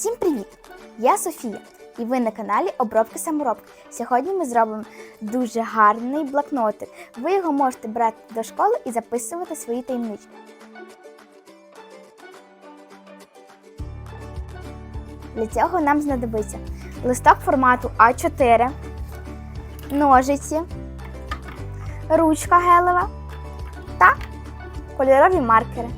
Всім привіт! Я Софія, і ви на каналі Обробки Саморобки. Сьогодні ми зробимо дуже гарний блокнотик. Ви його можете брати до школи і записувати свої таємнички. Для цього нам знадобиться листок формату А4, ножиці, ручка гелева та кольорові маркери.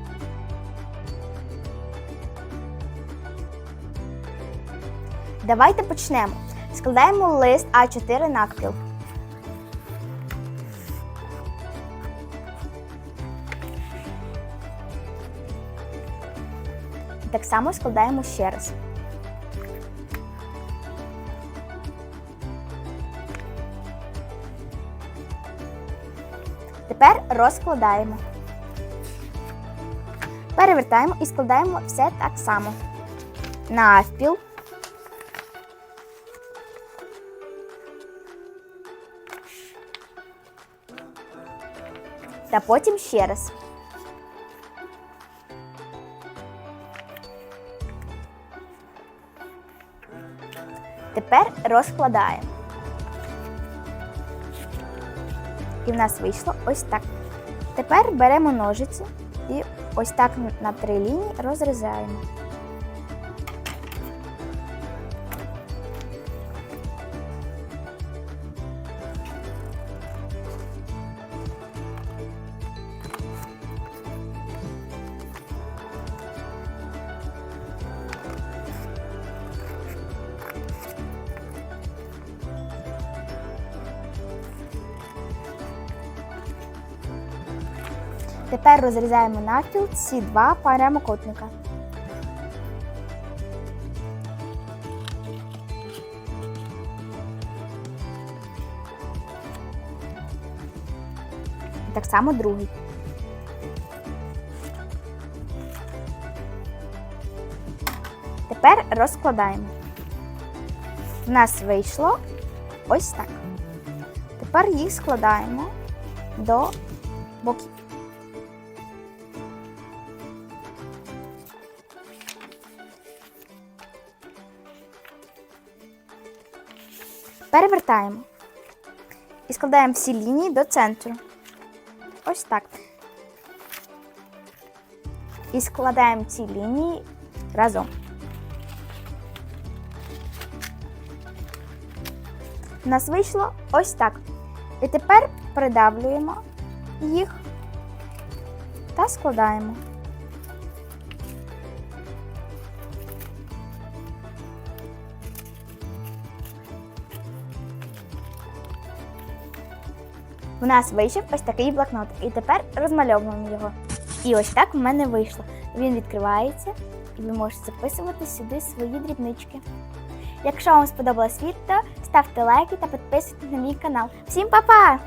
Давайте почнемо. Складаємо лист А4 навпіл. Так само складаємо ще раз. Тепер розкладаємо. Перевертаємо і складаємо все так само. Навпіл. Та потім ще раз. Тепер розкладаємо. І в нас вийшло ось так. Тепер беремо ножиці і ось так на три лінії розрізаємо. Тепер розрізаємо навпіл ці два прямокутника. Так само другий. Тепер розкладаємо. У нас вийшло ось так. Тепер їх складаємо до боків. Перевертаємо і складаємо всі лінії до центру. Ось так. І складаємо ці лінії разом. У нас вийшло ось так. І тепер придавлюємо їх та складаємо. У нас вийшов ось такий блокнотик. І тепер розмальовуємо його. І ось так в мене вийшло. Він відкривається, і ви можете записувати сюди свої дрібнички. Якщо вам сподобалось відео, ставте лайки та підписуйтесь на мій канал. Всім па-па!